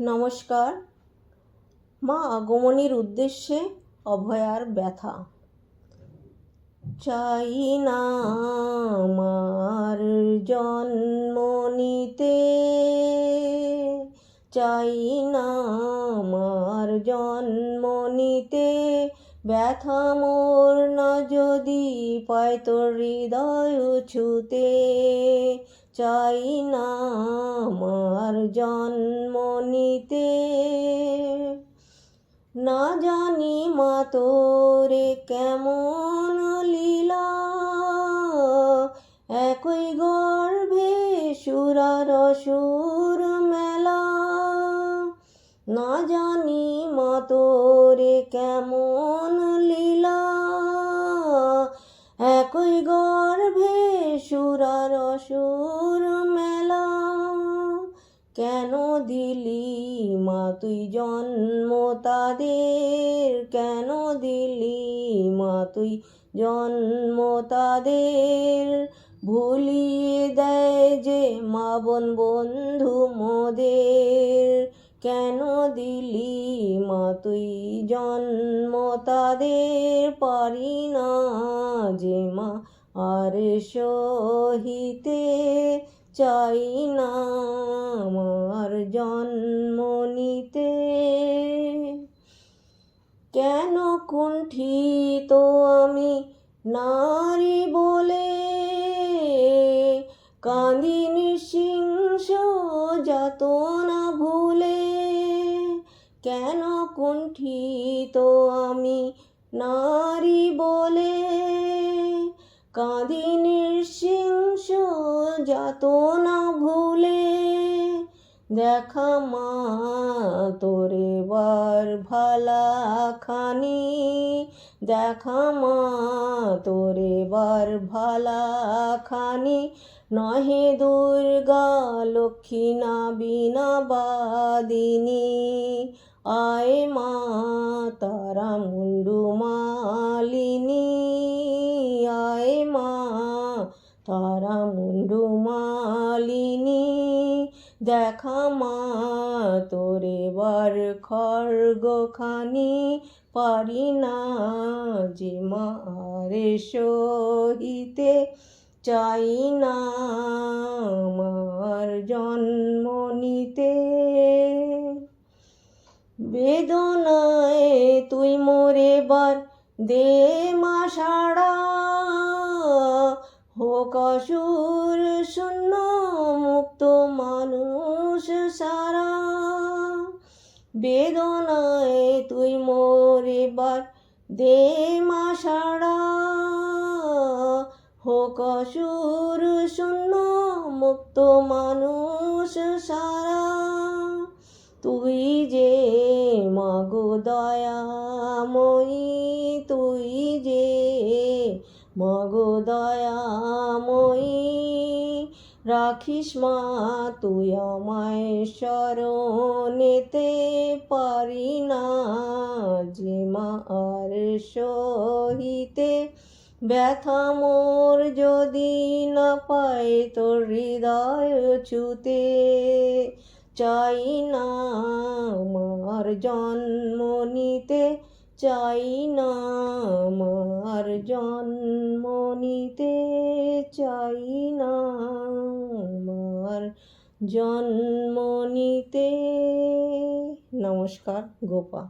নমস্কার। মা আগমনীর উদ্দেশ্যে অভয়ার ব্যথা। চাই না আমার জন্ম নিতে। চাই না আমার জন্ম নিতে। ব্যথা মোর না যদি পায় তোর হৃদয় ছুতে। চাই না আমার জন্ম নিতে। না জানি মা তোরে কেমন লীলা। একই গর্ভে সুরার সুর মেলা। না জানি মা তোরে কেমন লীলা। একই গর্ভে সুর দিলি মা, তুই জন্ম তাদের। কেন দিলি মা, তুই জন্ম তাদের? ভুলিয়ে দেয় যে মা বোন, বন্ধু মোদের। কেন দিলি মা, তুই জন্ম তাদের? পারি না যে মা আর সহিতে। চাই না আমার জন্ম নিতে। কেন কুণ্ঠিত আমি নারী বলে? কাঁদি নৃশিংস যাতনা ভুলে। কেন কুণ্ঠিত আমি নারী বলে? কাঁদি নৃশিংস যাতনা ভুলে, দেখা মা তোরে বার ভালা খানি, দেখা মা তোরে বার ভালা খানি, নহে দুর্গা লক্ষ্মী না বিনা বাদিনী, আয় মা তারা মুন্ডু মালিনী তারা মুন্ডু মালিনী, দেখা মা তোরে বার খড়গ খানি পারি না যে মা রে সহিতে, চাই না আমার জন্ম নিতে। বেদনায় তুই মোরে বার, দে মা সাড়া হোক অসুর শূন্য মুক্ত মানুষ সারা। বেদনায় তুই মোরে বার দে মা সাড়া হোক অসুর শূন্য মুক্ত মানুষ সারা। তুই যে মাগো দয়াময়ী, তুই যে মাগো দয়াময়ী রাখিস মা, তুই আমায় স্মরণেতে পারি না। যে মা আর সহিতে ব্যথা মোর যদি না পাই তোর হৃদয় ছুতে চাই না। আমার জন্ম নিতে চাই না আমার জন্ম নিতে চাই না আমার জন্ম নিতে। নমস্কার গোপা।